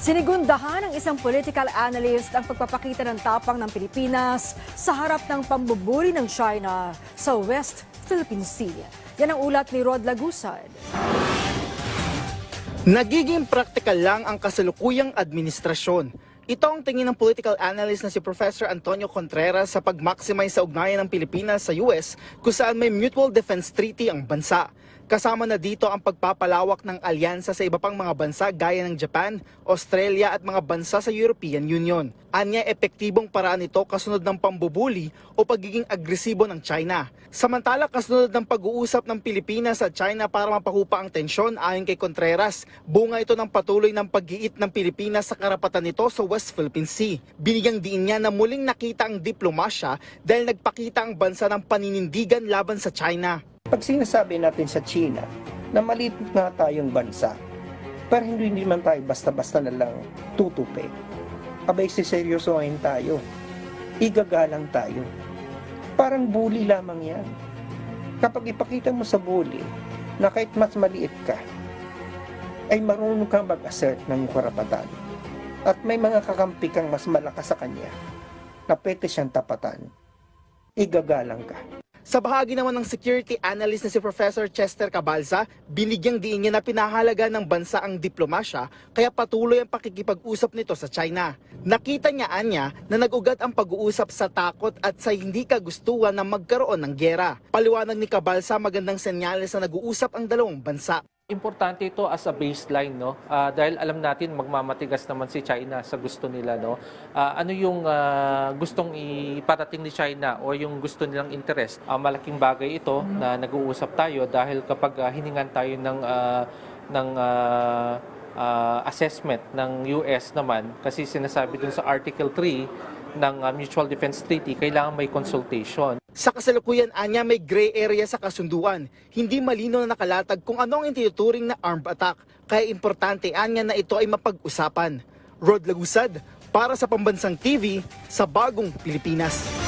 Sinigundahan ng isang political analyst ang pagpapakita ng tapang ng Pilipinas sa harap ng pambubuli ng China sa West Philippine Sea. Yan ang ulat ni Rod Lagusad. Nagiging praktikal lang ang kasalukuyang administrasyon. Ito ang tingin ng political analyst na si Professor Antonio Contreras sa pag-maximize sa ugnayan ng Pilipinas sa US kung saan may Mutual Defense Treaty ang bansa. Kasama na dito ang pagpapalawak ng alyansa sa iba pang mga bansa gaya ng Japan, Australia at mga bansa sa European Union. Anya epektibong paraan ito kasunod ng pambubuli o pagiging agresibo ng China. Samantala kasunod ng pag-uusap ng Pilipinas at China para mapahupa ang tensyon ayon kay Contreras, bunga ito ng patuloy ng pag-iit ng Pilipinas sa karapatan nito sa West Philippine Sea. Binigyang diin niya na muling nakita ang diplomasya dahil nagpakita ang bansa ng paninindigan laban sa China. Pag sinasabi natin sa China na maliit na tayong bansa, pero hindi hindi man tayo basta-basta na lang tutupi. Abay, siseryosohin tayo. Igagalang tayo. Parang bully lamang yan. Kapag ipakita mo sa bully na kahit mas maliit ka, ay marunong kang mag-assert ng karapatan. At may mga kakampi kang mas malakas sa kanya na pwede siyang tapatan. Igagalang ka. Sa bahagi naman ng security analyst na si Professor Chester Cabalza, binigyang diin niya na pinahalaga ng bansa ang diplomasya kaya patuloy ang pakikipag-usap nito sa China. Nakita niya anya na nag-ugat ang pag-uusap sa takot at sa hindi kagustuhan na magkaroon ng gera. Paliwanag ni Cabalza magandang senyales na nag-uusap ang dalawang bansa. Importante ito as a baseline no? Ah, dahil alam natin magmamatigas naman si China sa gusto nila no? Ah, ano yung ah, gustong iparating ni China o yung gusto nilang interest? Ah, malaking bagay ito na nag-uusap tayo dahil kapag ah, hiningan tayo ng ah, ng ah, ah, assessment ng US naman kasi sinasabi dun sa Article 3 ng ah, Mutual Defense Treaty kailangan may consultation Sa kasalukuyan anya may gray area sa kasunduan. Hindi malino na nakalatag kung ano ang itinuturing na armed attack. Kaya importante anya na ito ay mapag-usapan. Rod Lagusad para sa Pambansang TV sa Bagong Pilipinas.